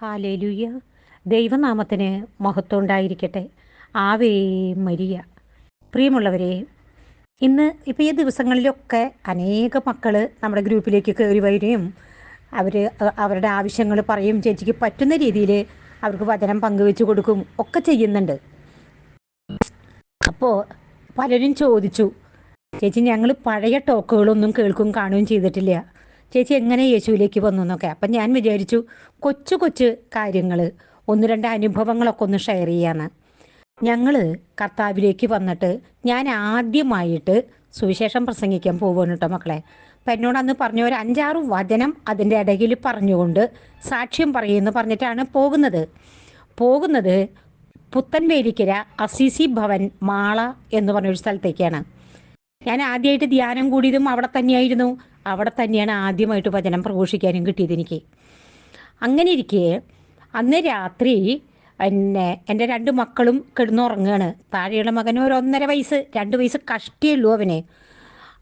Hallelujah ദൈവനാമത്തിന് മഹത്വം ഉണ്ടായിരിക്കട്ടെ. Ave Maria. പ്രിയമുള്ളവരെ ഇന്ന് ഇപ്പോൾ ഈ ദിവസങ്ങളിലൊക്കെ അനേക മക്കൾ നമ്മുടെ ഗ്രൂപ്പിലേക്ക് കയറി വരികയും അവർ അവരുടെ ആവശ്യങ്ങൾ പറയും ചേച്ചിക്ക് പറ്റുന്ന രീതിയിൽ അവർക്ക് വചനം പങ്കുവെച്ച് കൊടുക്കും ഒക്കെ ചെയ്യുന്നുണ്ട്. അപ്പോൾ പലരും ചോദിച്ചു ചേച്ചി ഞങ്ങൾ പഴയ ടോക്കുകളൊന്നും കേൾക്കും കാണുകയും ചെയ്തിട്ടില്ല. ചേച്ചി എങ്ങനെ യേശുവിലേക്ക് വന്നു എന്നൊക്കെ. അപ്പം ഞാൻ വിചാരിച്ചു കൊച്ചു കൊച്ചു കാര്യങ്ങൾ ഒന്ന് രണ്ട് അനുഭവങ്ങളൊക്കെ ഒന്ന് ഷെയർ ചെയ്യാന്ന് ഞങ്ങൾ കർത്താവിലേക്ക് വന്നിട്ട് ഞാൻ ആദ്യമായിട്ട് സുവിശേഷം പ്രസംഗിക്കാൻ പോവുകയാണ് കേട്ടോ മക്കളെ. അപ്പം എന്നോട് അന്ന് പറഞ്ഞ ഒരു അഞ്ചാറ് വചനം അതിന്റെ ഇടയിൽ പറഞ്ഞുകൊണ്ട് സാക്ഷ്യം പറയുമെന്ന് പറഞ്ഞിട്ടാണ് പോകുന്നത്. പോകുന്നത് പുത്തൻവേലിക്കര അസിസി ഭവൻ മാള എന്ന് പറഞ്ഞൊരു സ്ഥലത്തേക്കാണ്. ഞാൻ ആദ്യമായിട്ട് ധ്യാനം കൂടിയതും അവിടെ തന്നെയായിരുന്നു. അവിടെ തന്നെയാണ് ആദ്യമായിട്ട് വചനം പ്രഘോഷിക്കാനും കിട്ടിയത് എനിക്ക്. അങ്ങനെ ഇരിക്കെ അന്ന് രാത്രി എന്നെ എന്റെ രണ്ട് മക്കളും കിടന്നുറങ്ങുകയാണ് താഴെയുള്ള മകന് ഒരു ഒന്നര വയസ്സ് രണ്ട് വയസ്സ് കഷ്ടിയുള്ളൂ അവനെ.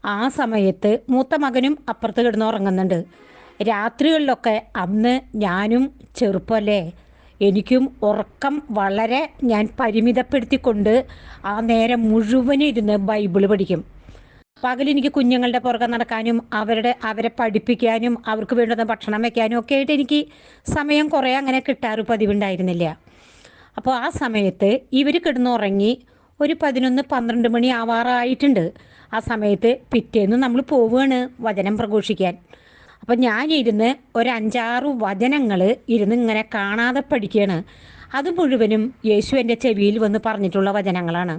ആ സമയത്ത് മൂത്ത മകനും അപ്പുറത്ത് കിടന്നുറങ്ങുന്നുണ്ട്. രാത്രികളിലൊക്കെ അന്ന് ഞാനും ചെറുപ്പമല്ലേ എനിക്കും ഉറക്കം വളരെ ഞാൻ പരിമിതപ്പെടുത്തിക്കൊണ്ട് ആ നേരം മുഴുവനും ഇരുന്ന് ബൈബിൾ പഠിക്കും. പകൽ എനിക്ക് കുഞ്ഞുങ്ങളുടെ പുറകെ നടക്കാനും അവരുടെ അവരെ പഠിപ്പിക്കാനും അവർക്ക് വേണ്ടുന്ന ഭക്ഷണം വെക്കാനും ഒക്കെ ആയിട്ട് എനിക്ക് സമയം കുറേ അങ്ങനെ കിട്ടാറ് പതിവുണ്ടായിരുന്നില്ല. അപ്പോൾ ആ സമയത്ത് ഇവർ കിടന്നുറങ്ങി ഒരു പതിനൊന്ന് പന്ത്രണ്ട് മണി ആവാറായിട്ടുണ്ട്. ആ സമയത്ത് പിറ്റേന്ന് നമ്മൾ പോവുകയാണ് വചനം പ്രഘോഷിക്കാൻ. അപ്പം ഞാനിരുന്ന് ഒരു അഞ്ചാറ് വചനങ്ങൾ ഇരുന്ന് ഇങ്ങനെ കാണാതെ പഠിക്കുകയാണ് അത് മുഴുവനും യേശു എന്റെ ചെവിയിൽ വന്ന് പറഞ്ഞിട്ടുള്ള വചനങ്ങളാണ്.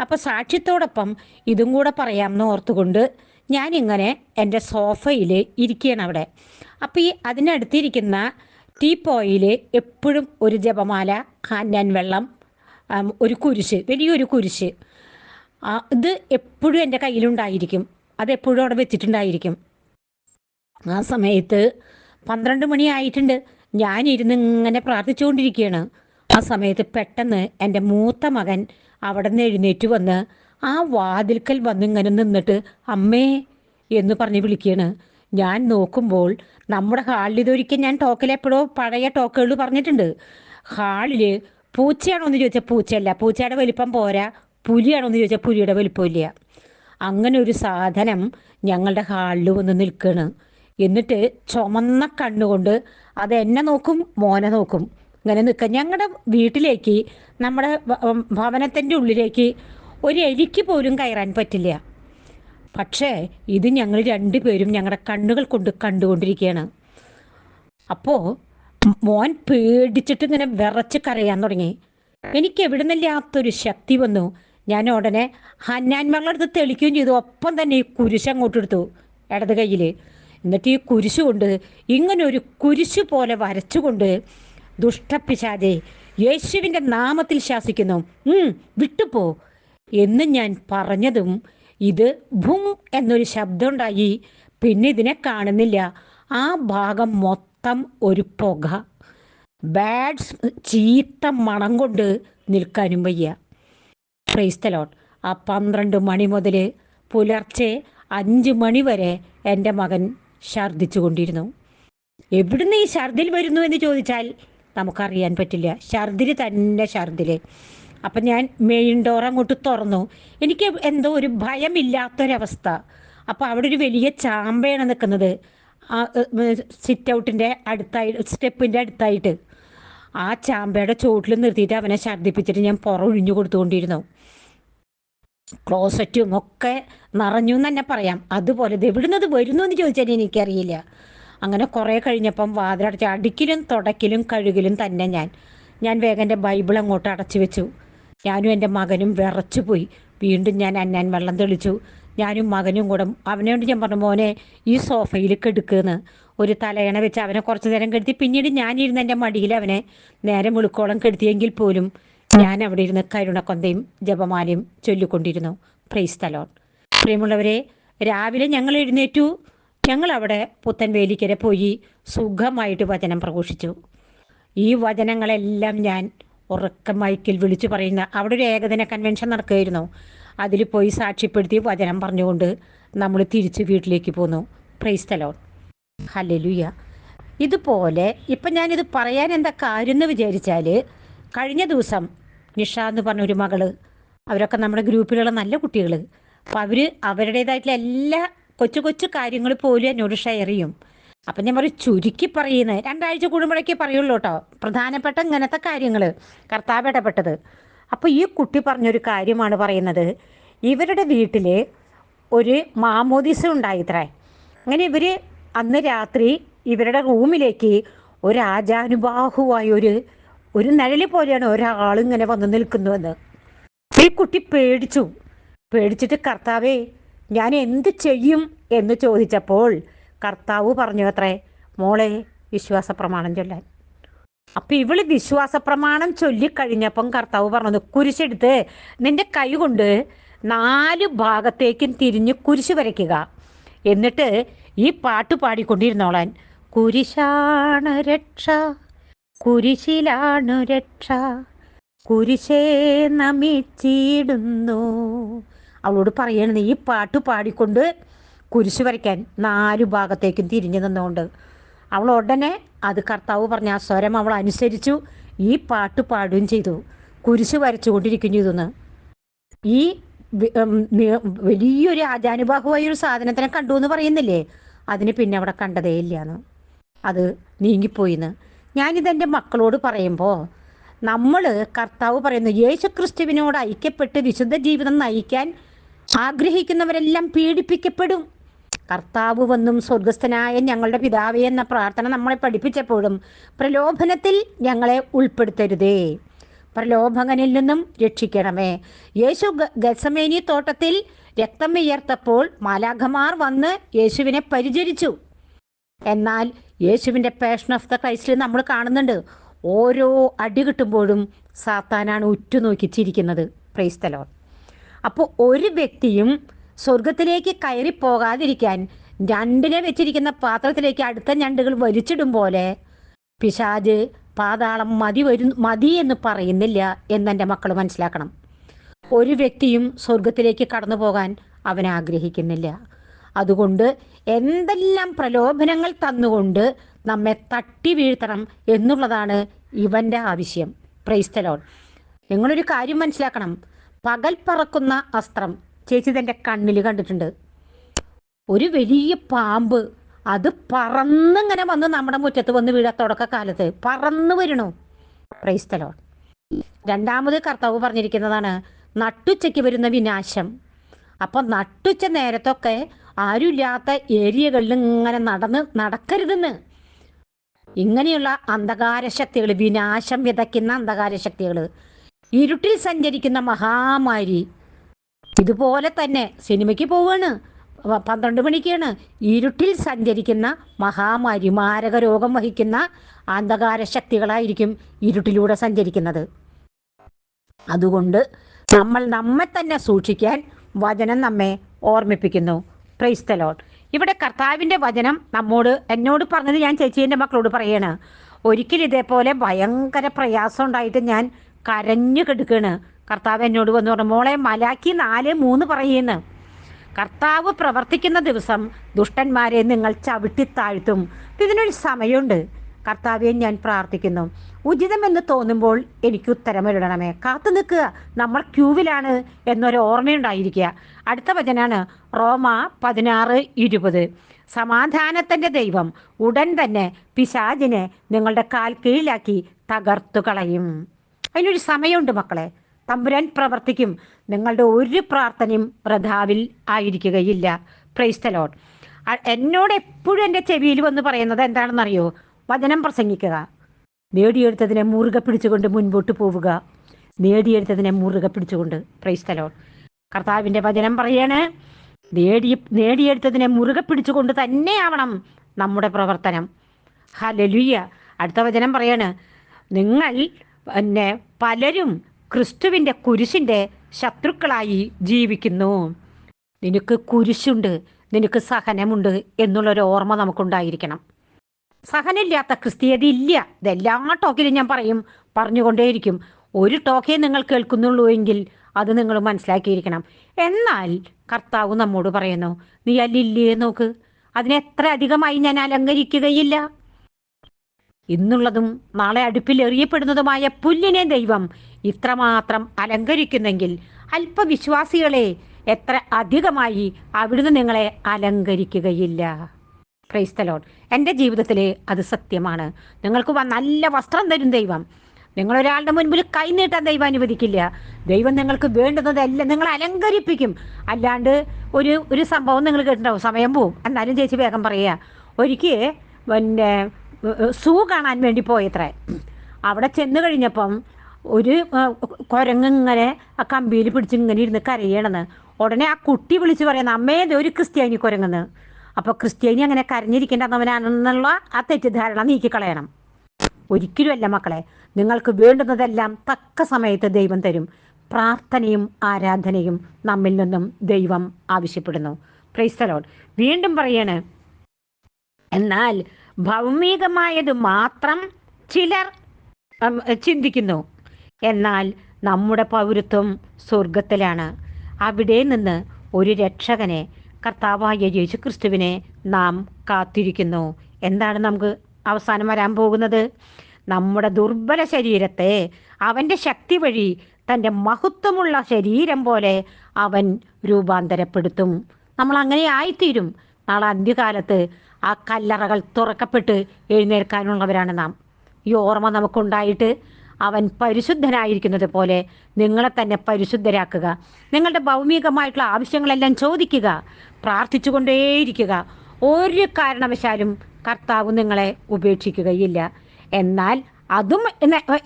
അപ്പോൾ സാക്ഷ്യത്തോടൊപ്പം ഇതും കൂടെ പറയാമെന്ന് ഓർത്തുകൊണ്ട് ഞാനിങ്ങനെ എന്റെ സോഫയിൽ ഇരിക്കുകയാണ് അവിടെ. അപ്പോൾ ഈ അതിനടുത്തിരിക്കുന്ന ടീ പോയിൽ എപ്പോഴും ഒരു ജപമാല കാഞ്ഞാൻ വെള്ളം ഒരു കുരിശ് വലിയൊരു കുരിശ്. ഇത് എപ്പോഴും എന്റെ കയ്യിലുണ്ടായിരിക്കും. അതെപ്പോഴും അവിടെ വെച്ചിട്ടുണ്ടായിരിക്കും. ആ സമയത്ത് പന്ത്രണ്ട് മണി ആയിട്ടുണ്ട് ഞാനിരുന്ന് ഇങ്ങനെ പ്രാർത്ഥിച്ചുകൊണ്ടിരിക്കുകയാണ്. ആ സമയത്ത് പെട്ടെന്ന് എന്റെ മൂത്ത മകൻ അവിടെ നിന്ന് എഴുന്നേറ്റ് വന്ന് ആ വാതിൽക്കൽ വന്ന് ഇങ്ങനെ നിന്നിട്ട് അമ്മേ എന്ന് പറഞ്ഞ് വിളിക്കുകയാണ്. ഞാൻ നോക്കുമ്പോൾ നമ്മുടെ ഹാളിൽ ഇതൊരിക്കൽ ഞാൻ ടോക്കിൽ എപ്പോഴോ പഴയ ടോക്കുകൾ പറഞ്ഞിട്ടുണ്ട്. ഹാളിൽ പൂച്ചയാണോ എന്ന് ചോദിച്ചാൽ പൂച്ചയല്ല പൂച്ചയുടെ വലിപ്പം പോരാ പുലിയാണോ എന്ന് ചോദിച്ചാൽ പുലിയുടെ വലിപ്പമില്ല അങ്ങനെ ഒരു സാധനം ഞങ്ങളുടെ ഹാളിൽ വന്ന് നിൽക്കുകയാണ്. എന്നിട്ട് ചുമന്ന കണ്ണുകൊണ്ട് അത് എന്നെ നോക്കും മോനെ നോക്കും. ഇങ്ങനെ നിൽക്കുക. ഞങ്ങളുടെ വീട്ടിലേക്ക് നമ്മുടെ ഭവനത്തിന്റെ ഉള്ളിലേക്ക് ഒരു എലിക്ക് പോലും കയറാൻ പറ്റില്ല. പക്ഷേ ഇത് ഞങ്ങൾ രണ്ടുപേരും ഞങ്ങളുടെ കണ്ണുകൾ കൊണ്ട് കണ്ടുകൊണ്ടിരിക്കുകയാണ്. അപ്പോൾ മോൻ പേടിച്ചിട്ട് ഇങ്ങനെ വിറച്ച് കരയാൻ തുടങ്ങി. എനിക്ക് എവിടുന്നില്ലാത്തൊരു ശക്തി വന്നു. ഞാൻ ഉടനെ ഹന്നാൻ മകളെടുത്ത് തെളിക്കുകയും ചെയ്തു. ഒപ്പം തന്നെ ഈ കുരിശ് അങ്ങോട്ട് എടുത്തു ഇടത് കയ്യിൽ എന്നിട്ട് ഈ കുരിശ് കൊണ്ട് ഇങ്ങനെ ഒരു കുരിശ് പോലെ വരച്ചുകൊണ്ട് ദുഷ്ടപ്പിശാചെ യേശുവിന്റെ നാമത്തിൽ ശാസിക്കുന്നു. വിട്ടുപോ. എന്ന് ഞാൻ പറഞ്ഞതും ഇത് ഭും എന്നൊരു ശബ്ദമുണ്ടായി. പിന്നെ ഇതിനെ കാണുന്നില്ല. ആ ഭാഗം മൊത്തം ഒരു പുക. ബാഡ്സ് ചീത്ത മണം കൊണ്ട് നിൽക്കാനും വയ്യ. ക്രൈസ്തലോട്ട് ആ പന്ത്രണ്ട് മണി മുതൽ പുലർച്ചെ അഞ്ച് മണി വരെ എന്റെ മകൻ ഛർദ്ദിച്ചു കൊണ്ടിരുന്നു എവിടുന്ന് ഈ ഛർദിൽ വരുന്നു എന്ന് ചോദിച്ചാൽ നമുക്കറിയാൻ പറ്റില്ല. ഛർദിൽ തന്നെ ഛർദിൽ അപ്പം ഞാൻ മെയിൻ ഡോർ അങ്ങോട്ട് തുറന്നു. എനിക്ക് എന്തോ ഒരു ഭയമില്ലാത്തൊരവസ്ഥ. അപ്പോൾ അവിടെ ഒരു വലിയ ചാമ്പയാണ് നിൽക്കുന്നത്. സിറ്റ് ഔട്ടിന്റെ അടുത്തായി സ്റ്റെപ്പിന്റെ അടുത്തായിട്ട്. ആ ചാമ്പയുടെ ചോട്ടിൽ നിർത്തിയിട്ട് അവനെ ഛർദ്ദിപ്പിച്ചിട്ട് ഞാൻ പുറമൊഴിഞ്ഞു കൊടുത്തുകൊണ്ടിരുന്നു. ക്ലോസറ്റും ഒക്കെ നിറഞ്ഞു എന്ന് തന്നെ പറയാം. അതുപോലെ ഇത് എവിടുന്നത് വരുന്നു എന്ന് ചോദിച്ചാൽ എനിക്കറിയില്ല. അങ്ങനെ കുറേ കഴിഞ്ഞപ്പം വാതിലടച്ച് അടിക്കലും തുടക്കിലും കഴുകിലും തന്നെ ഞാൻ. ഞാൻ വേഗം എന്റെ ബൈബിൾ അങ്ങോട്ട് അടച്ചു വെച്ചു. ഞാനും എന്റെ മകനും വിറച്ചു പോയി. വീണ്ടും ഞാൻ അന്നാൻ വെള്ളം തെളിച്ചു. ഞാനും മകനും കൂടെ കൊണ്ട് ഞാൻ പറഞ്ഞു മോനെ ഈ സോഫയിൽ കെടുക്കുന്ന്. ഒരു തലയണ വെച്ച് അവനെ കുറച്ച് നേരം കെടുത്തി പിന്നീട് ഞാനിരുന്ന് എന്റെ മടിയിൽ അവനെ നേരെ വെളുക്കോളം കെടുത്തിയെങ്കിൽ പോലും ഞാൻ അവിടെ ഇരുന്ന് കരുണക്കൊന്തയും ജപമാലയും ചൊല്ലിക്കൊണ്ടിരുന്നു. പ്രൈസ് തലോൺ പ്രിയമുള്ളവരെ രാവിലെ ഞങ്ങൾ എഴുന്നേറ്റു. ഞങ്ങൾ അവിടെ പുത്തൻവേലിക്കര പോയി സുഖമായിട്ട് വചനം പ്രഘോഷിച്ചു. ഈ വചനങ്ങളെല്ലാം ഞാൻ ഉറക്കം മൈക്കിൽ വിളിച്ചു പറയുന്ന അവിടെ ഒരു ഏകദിന കൺവെൻഷൻ നടക്കുകയായിരുന്നു. അതിൽ പോയി സാക്ഷ്യപ്പെടുത്തി വചനം പറഞ്ഞുകൊണ്ട് നമ്മൾ തിരിച്ച് വീട്ടിലേക്ക് പോന്നു. പ്രൈസ് തലോൺ ഹലലുയ ഇതുപോലെ ഇപ്പം ഞാനിത് പറയാൻ എന്താ കാര്യം എന്ന് വിചാരിച്ചാൽ കഴിഞ്ഞ ദിവസം നിഷ എന്ന് പറഞ്ഞൊരു മകൾ അവരൊക്കെ നമ്മുടെ ഗ്രൂപ്പിലുള്ള നല്ല കുട്ടികൾ അപ്പം അവർ അവരുടേതായിട്ടുള്ള എല്ലാ കൊച്ചു കൊച്ചു കാര്യങ്ങൾ പോലും എന്നോട് ഷെയർ ചെയ്യും. അപ്പം ഞാൻ പറയും ചുരുക്കി പറയുന്നത് രണ്ടാഴ്ച കൂടുമ്പോഴേക്കേ പറയുള്ളൂ കേട്ടോ പ്രധാനപ്പെട്ട ഇങ്ങനത്തെ കാര്യങ്ങൾ കർത്താവ് ഇടപെട്ടത്. അപ്പോൾ ഈ കുട്ടി പറഞ്ഞൊരു കാര്യമാണ് പറയുന്നത്. ഇവരുടെ വീട്ടിൽ ഒരു മാമോദിസ ഉണ്ടായിത്രേ. അങ്ങനെ ഇവർ അന്ന് രാത്രി ഇവരുടെ റൂമിലേക്ക് ഒരു ആജാനുബാഹുവായ ഒരു ഒരു നഴലി പോലെയാണ് ഒരാൾ ഇങ്ങനെ വന്ന് നിൽക്കുന്നുവെന്ന് ഈ കുട്ടി പേടിച്ചു. പേടിച്ചിട്ട് കർത്താവേ ഞാൻ എന്ത് ചെയ്യും എന്ന് ചോദിച്ചപ്പോൾ കർത്താവ് പറഞ്ഞു അത്രേ മോളെ വിശ്വാസ പ്രമാണം ചൊല്ലാൻ. അപ്പം ഇവൾ വിശ്വാസ പ്രമാണം ചൊല്ലിക്കഴിഞ്ഞപ്പം കർത്താവ് പറഞ്ഞത് കുരിശെടുത്ത് നിന്റെ കൈ കൊണ്ട് നാല് ഭാഗത്തേക്കും തിരിഞ്ഞ് കുരിശ് വരയ്ക്കുക. എന്നിട്ട് ഈ പാട്ട് പാടിക്കൊണ്ടിരുന്നോളാൻ. കുരിശാണ് രക്ഷ കുരിശിലാണ് രക്ഷ. കുരിശേ നമിച്ചിടുന്നു. അവളോട് പറയണത് ഈ പാട്ട് പാടിക്കൊണ്ട് കുരിശ് വരയ്ക്കാൻ നാലു ഭാഗത്തേക്കും തിരിഞ്ഞു നിന്നുകൊണ്ട് അവൾ ഉടനെ അത് കർത്താവ് പറഞ്ഞ ആ സ്വരം അവൾ അനുസരിച്ചു ഈ പാട്ട് പാടുകയും ചെയ്തു. കുരിശ് വരച്ചുകൊണ്ടിരിക്കുന്നു ഇതൊന്ന്. ഈ വലിയൊരു ആജാനുബാഹുവായ ഒരു സാധനത്തിനെ കണ്ടു എന്ന് പറയുന്നില്ലേ? അതിന് പിന്നെ അവിടെ കണ്ടതേ ഇല്ലാന്ന്. അത് നീങ്ങിപ്പോയിന്ന്. ഞാനിതെന്റെ മക്കളോട് പറയുമ്പോൾ നമ്മൾ കർത്താവ് പറയുന്നു യേശു ക്രിസ്തുവിനോട് ഐക്യപ്പെട്ട് വിശുദ്ധ ജീവിതം നയിക്കാൻ ആഗ്രഹിക്കുന്നവരെല്ലാം പീഡിപ്പിക്കപ്പെടും. കർത്താവ് വന്നും സ്വർഗസ്ഥനായ ഞങ്ങളുടെ പിതാവേ എന്ന പ്രാർത്ഥന നമ്മളെ പഠിപ്പിച്ചപ്പോഴും പ്രലോഭനത്തിൽ ഞങ്ങളെ ഉൾപ്പെടുത്തരുതേ. പ്രലോഭകനിൽ നിന്നും രക്ഷിക്കണമേ. യേശു ഗസമേനി തോട്ടത്തിൽ രക്തം വിയർത്തപ്പോൾ മാലാഖമാർ വന്ന് യേശുവിനെ പരിചരിച്ചു. എന്നാൽ യേശുവിന്റെ പാഷൻ ഓഫ് ദ ക്രൈസ്റ്റിൽ നമ്മൾ കാണുന്നുണ്ട്. ഓരോ അടി കിട്ടുമ്പോഴും സാത്താനാണ് ഉറ്റുനോക്കി ചിരിക്കുന്നത്. അപ്പോൾ ഒരു വ്യക്തിയും സ്വർഗത്തിലേക്ക് കയറി പോകാതിരിക്കാൻ ഞണ്ടിനെ വെച്ചിരിക്കുന്ന പാത്രത്തിലേക്ക് അടുത്ത ഞണ്ടുകൾ വലിച്ചിടും പോലെ പിശാജ് പാതാളം മതി വരും മതി എന്ന് പറയുന്നില്ല എന്നെന്റെ മക്കൾ മനസ്സിലാക്കണം. ഒരു വ്യക്തിയും സ്വർഗത്തിലേക്ക് കടന്നു പോകാൻ അവൻ ആഗ്രഹിക്കുന്നില്ല. അതുകൊണ്ട് എന്തെല്ലാം പ്രലോഭനങ്ങൾ തന്നുകൊണ്ട് നമ്മെ തട്ടി വീഴ്ത്തണം എന്നുള്ളതാണ് ഇവന്റെ ആവശ്യം. പ്രൈസ്തലോൺ നിങ്ങളൊരു കാര്യം മനസ്സിലാക്കണം. പകൽ പറക്കുന്ന അസ്ത്രം. ചേച്ചി തന്റെ കണ്ണിൽ കണ്ടിട്ടുണ്ട്. ഒരു വലിയ പാമ്പ് അത് പറന്നിങ്ങനെ വന്ന് നമ്മുടെ മുറ്റത്ത് വന്ന് വീഴാ തുടക്കക്കാലത്ത് പറന്ന് വരണു. പ്രൈസ്തലോ രണ്ടാമത് കർത്താവ് പറഞ്ഞിരിക്കുന്നതാണ് നട്ടുച്ചയ്ക്ക് വരുന്ന വിനാശം. അപ്പം നട്ടുച്ച നേരത്തൊക്കെ ആരുമില്ലാത്ത ഏരിയകളിൽ ഇങ്ങനെ നടന്ന് നടക്കരുതെന്ന്. ഇങ്ങനെയുള്ള അന്ധകാര ശക്തികൾ വിനാശം വിതയ്ക്കുന്ന അന്ധകാര ശക്തികൾ ഇരുട്ടിൽ സഞ്ചരിക്കുന്ന മഹാമാരി. ഇതുപോലെ തന്നെ സിനിമയ്ക്ക് പോവാണ്. പന്ത്രണ്ട് മണിക്കാണ് ഇരുട്ടിൽ സഞ്ചരിക്കുന്ന മഹാമാരി മാരക രോഗം വഹിക്കുന്ന അന്ധകാര ശക്തികളായിരിക്കും ഇരുട്ടിലൂടെ സഞ്ചരിക്കുന്നത്. അതുകൊണ്ട് നമ്മൾ നമ്മെ തന്നെ സൂക്ഷിക്കാൻ വചനം നമ്മെ ഓർമ്മിപ്പിക്കുന്നു. പ്രൈസ്തലോൺ ഇവിടെ കർത്താവിന്റെ വചനം നമ്മോട് എന്നോട് പറഞ്ഞത് ഞാൻ ചേച്ചീന്റെ മക്കളോട് പറയാണ്. ഒരിക്കലും ഇതേപോലെ ഭയങ്കര പ്രയാസം ഉണ്ടായിട്ട് ഞാൻ കരഞ്ഞു കെടുക്കുകയാണ് കർത്താവ് എന്നോട് വന്ന് പറഞ്ഞു മോളെ മലാക്കി നാല് മൂന്ന് പറയുന്നു. കർത്താവ് പ്രവർത്തിക്കുന്ന ദിവസം ദുഷ്ടന്മാരെ നിങ്ങൾ ചവിട്ടി താഴ്ത്തും. ഇതിനൊരു സമയമുണ്ട്. കർത്താവെ ഞാൻ പ്രാർത്ഥിക്കുന്നു. ഉചിതമെന്ന് തോന്നുമ്പോൾ എനിക്ക് ഉത്തരമിടണമേ കാത്തു നിൽക്കുക. നമ്മൾ ക്യൂവിലാണ് എന്നൊരു ഓർമ്മയുണ്ടായിരിക്കുക. അടുത്ത വചനാണ് റോമ പതിനാറ് ഇരുപത്. സമാധാനത്തിന്റെ ദൈവം ഉടൻ തന്നെ പിശാജിനെ നിങ്ങളുടെ കാൽ കീഴിലാക്കി തകർത്തു കളയും അതിനൊരു സമയമുണ്ട് മക്കളെ. തമ്പുരാൻ പ്രവർത്തിക്കും. നിങ്ങളുടെ ഒരു പ്രാർത്ഥനയും പ്രതാവിൽ ആയിരിക്കുകയില്ല. പ്രൈസ്തലോട്ട് എന്നോട് എപ്പോഴും എന്റെ ചെവിയിൽ വന്ന് പറയുന്നത് എന്താണെന്നറിയോ? വചനം പ്രസംഗിക്കുക. നേടിയെടുത്തതിനെ മുറുകെ പിടിച്ചുകൊണ്ട് മുൻപോട്ട് പോവുക. നേടിയെടുത്തതിനെ മുറുകെ പിടിച്ചുകൊണ്ട്. പ്രൈസ്തലോട്ട് കർത്താവിന്റെ വചനം പറയാണ് നേടി നേടിയെടുത്തതിനെ മുറുകെ പിടിച്ചുകൊണ്ട് തന്നെയാവണം നമ്മുടെ പ്രവർത്തനം. ഹലലുയ്യ അടുത്ത വചനം പറയാണ് നിങ്ങൾ പിന്നെ പലരും ക്രിസ്തുവിന്റെ കുരിശിന്റെ ശത്രുക്കളായി ജീവിക്കുന്നു. നിനക്ക് കുരിശുണ്ട് നിനക്ക് സഹനമുണ്ട് എന്നുള്ളൊരു ഓർമ്മ നമുക്കുണ്ടായിരിക്കണം. സഹനമില്ലാത്ത ക്രിസ്തീയത ഇല്ല. ഇതെല്ലാ ടോക്കിലും ഞാൻ പറയും പറഞ്ഞുകൊണ്ടേയിരിക്കും. ഒരു ടോക്കേ നിങ്ങൾ കേൾക്കുന്നുള്ളൂ എങ്കിൽ അത് നിങ്ങൾ മനസ്സിലാക്കിയിരിക്കണം. എന്നാൽ കർത്താവ് നമ്മോട് പറയുന്നു നീ അല്ലില്ലേ നോക്ക് അതിനെത്ര അധികമായി ഞാൻ അലങ്കരിക്കുകയില്ല? ഇന്നുള്ളതും നാളെ അടുപ്പിൽ എറിയപ്പെടുന്നതുമായ പുല്ലിനെ ദൈവം ഇത്രമാത്രം അലങ്കരിക്കുന്നെങ്കിൽ അല്പവിശ്വാസികളെ എത്ര അധികമായി അവിടുന്ന് നിങ്ങളെ അലങ്കരിക്കുകയില്ല. ക്രൈസ്തലോൺ എന്റെ ജീവിതത്തിൽ അത് സത്യമാണ്. നിങ്ങൾക്ക് നല്ല വസ്ത്രം തരും ദൈവം. നിങ്ങളൊരാളുടെ മുൻപിൽ കൈനീട്ടാൻ ദൈവം അനുവദിക്കില്ല. ദൈവം നിങ്ങൾക്ക് വേണ്ടുന്നതെല്ലാം നിങ്ങൾ അലങ്കരിപ്പിക്കും. അല്ലാണ്ട് ഒരു ഒരു സംഭവം നിങ്ങൾ കേട്ടിട്ടുണ്ടാവും. സമയം പോവും. എന്നാലും ചേച്ചി വേഗം പറയുക. ഒരിക്കൽ പിന്നെ സൂ കാണാൻ വേണ്ടി പോയത്രേ. അവിടെ ചെന്ന് കഴിഞ്ഞപ്പം ഒരു കുരങ്ങ് ഇങ്ങനെ ആ കമ്പിയിൽ പിടിച്ച് ഇങ്ങനെ ഇരുന്ന് കരയണെന്ന് ഉടനെ ആ കുട്ടി വിളിച്ച് പറയുന്നത് അമ്മേ ഒരു ക്രിസ്ത്യാനി കുരങ്ങെന്ന്. അപ്പോൾ ക്രിസ്ത്യാനി അങ്ങനെ കരഞ്ഞിരിക്കേണ്ടവനാണെന്നുള്ള ആ തെറ്റിദ്ധാരണ നീക്കിക്കളയണം. ഒരിക്കലുമല്ല മക്കളെ നിങ്ങൾക്ക് വേണ്ടുന്നതെല്ലാം തക്ക സമയത്ത് ദൈവം തരും. പ്രാർത്ഥനയും ആരാധനയും നമ്മിൽ നിന്നും ദൈവം ആവശ്യപ്പെടുന്നു. പ്രൈസ്തലോൺ വീണ്ടും പറയാണ് എന്നാൽ ഭൗമികമായത് മാത്രം ചിലർ ചിന്തിക്കുന്നു. എന്നാൽ നമ്മുടെ പൗരത്വം സ്വർഗത്തിലാണ് അവിടെ നിന്ന് ഒരു രക്ഷകനെ കർത്താവായ യേശു ക്രിസ്തുവിനെ നാം കാത്തിരിക്കുന്നു. എന്താണ് നമുക്ക് അവസാനം വരാൻ പോകുന്നത്? നമ്മുടെ ദുർബല ശരീരത്തെ അവന്റെ ശക്തി വഴി തന്റെ മഹത്വമുള്ള ശരീരം പോലെ അവൻ രൂപാന്തരപ്പെടുത്തും. നമ്മൾ അങ്ങനെ ആയിത്തീരും. നാളെ അന്ത്യകാലത്ത് ആ കല്ലറകൾ തുറക്കപ്പെട്ട് എഴുന്നേൽക്കാനുള്ളവരാണ് നാം. ഈ ഓർമ്മ നമുക്കുണ്ടായിട്ട് അവൻ പരിശുദ്ധനായിരിക്കുന്നത് പോലെ നിങ്ങളെ തന്നെ പരിശുദ്ധരാക്കുക. നിങ്ങളുടെ ഭൗമികമായിട്ടുള്ള ആവശ്യങ്ങളെല്ലാം ചോദിക്കുക. പ്രാർത്ഥിച്ചുകൊണ്ടേയിരിക്കുക. ഒരു കാരണവശാലും കർത്താവ് നിങ്ങളെ ഉപേക്ഷിക്കുകയില്ല. എന്നാൽ അതും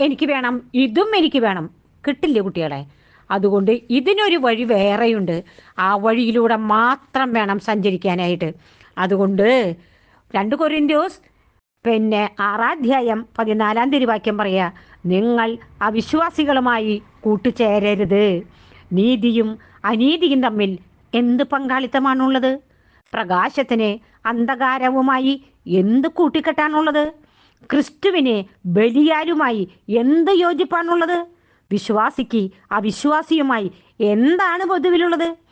എനിക്ക് വേണം ഇതും എനിക്ക് വേണം. കിട്ടില്ലേ കുട്ടികളെ? അതുകൊണ്ട് ഇതിനൊരു വഴി വേറെയുണ്ട്. ആ വഴിയിലൂടെ മാത്രം വേണം സഞ്ചരിക്കാനായിട്ട്. അതുകൊണ്ട് രണ്ട് കൊറിന്ത്യോസ് പിന്നെ ആറാധ്യായം പതിനാലാം തിരുവാക്യം പറയുക നിങ്ങൾ അവിശ്വാസികളുമായി കൂട്ടുചേരരുത്. നീതിയും അനീതിയും തമ്മിൽ എന്ത് പങ്കാളിത്തമാണുള്ളത്? പ്രകാശത്തിന് അന്ധകാരവുമായി എന്ത് കൂട്ടിക്കെട്ടാണുള്ളത്? ക്രിസ്തുവിനെ ബലിയാരുമായി എന്ത് യോജിപ്പാണുള്ളത്? വിശ്വാസിക്ക് അവിശ്വാസിയുമായി എന്താണ് പൊതുവിലുള്ളത്?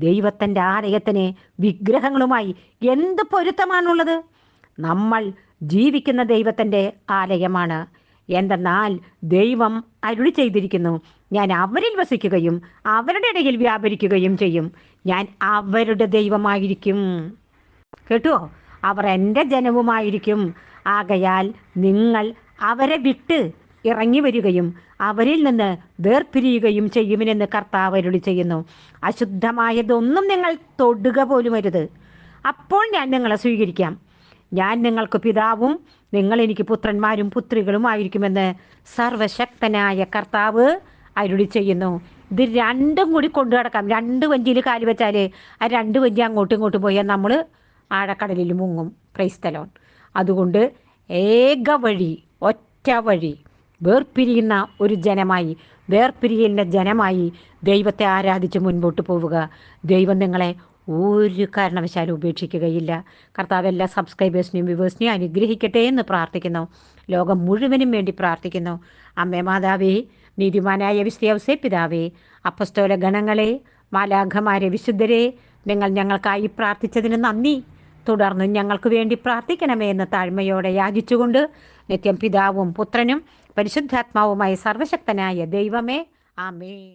ദൈവത്തിന്റെ ആലയത്തിന് വിഗ്രഹങ്ങളുമായി എന്ത് പൊരുത്തമാണുള്ളത്? നമ്മൾ ജീവിക്കുന്ന ദൈവത്തിന്റെ ആലയമാണ്. എന്തെന്നാൽ ദൈവം അരുളി ചെയ്തിരിക്കുന്നു. ഞാൻ അവരിൽ വസിക്കുകയും അവരുടെ ഇടയിൽ വ്യാപരിക്കുകയും ചെയ്യും. ഞാൻ അവരുടെ ദൈവമായിരിക്കും. കേട്ടോ? അവർ എന്റെ ജനവുമായിരിക്കും. ആകയാൽ നിങ്ങൾ അവരെ വിട്ട് ഇറങ്ങി വരികയും അവരിൽ നിന്ന് വേർപിരിയുകയും ചെയ്യുമെന്ന് കർത്താവ് അരുളി ചെയ്യുന്നു. അശുദ്ധമായതൊന്നും നിങ്ങൾ തൊടുക പോലും അരുത്. അപ്പോൾ ഞാൻ നിങ്ങളെ സ്വീകരിക്കാം. ഞാൻ നിങ്ങൾക്ക് പിതാവും നിങ്ങൾ എനിക്ക് പുത്രന്മാരും പുത്രികളും ആയിരിക്കുമെന്ന് സർവശക്തനായ കർത്താവ് അരുളി ചെയ്യുന്നു. ഇത് രണ്ടും കൂടി കൊണ്ടു കിടക്കാം രണ്ട് വഞ്ചിയിൽ കാലി വെച്ചാൽ ആ രണ്ട് വഞ്ചി അങ്ങോട്ടും ഇങ്ങോട്ടും പോയാൽ നമ്മൾ ആഴക്കടലിൽ മുങ്ങും. ക്രൈസ്തലോൺ അതുകൊണ്ട് ഏക വഴി ഒറ്റ വഴി വേർപിരിയുന്ന ഒരു ജനമായി വേർപിരിയുന്ന ജനമായി ദൈവത്തെ ആരാധിച്ച് മുൻപോട്ട് പോവുക. ദൈവം നിങ്ങളെ ഒരു കാരണവശാലും ഉപേക്ഷിക്കുകയില്ല. കർത്താവ് എല്ലാ സബ്സ്ക്രൈബേഴ്സിനെയും വ്യൂവേഴ്സിനെയും അനുഗ്രഹിക്കട്ടെ എന്ന് പ്രാർത്ഥിക്കുന്നു. ലോകം മുഴുവനും വേണ്ടി പ്രാർത്ഥിക്കുന്നു. അമ്മേ മാതാവേ നീതിമാനായ വിശ്വസേ പിതാവേ അപ്പസ്തോല ഗണങ്ങളെ മാലാഘമാരെ വിശുദ്ധരെ നിങ്ങൾ ഞങ്ങൾക്കായി പ്രാർത്ഥിച്ചതിന് നന്ദി. തുടർന്നും ഞങ്ങൾക്ക് വേണ്ടി പ്രാർത്ഥിക്കണമേ എന്ന് താഴ്മയോടെ യാചിച്ചുകൊണ്ട് നിത്യം പിതാവും പുത്രനും പരിശുദ്ധാത്മാവുമായ സർവശക്തനായ ദൈവമേ ആമേൻ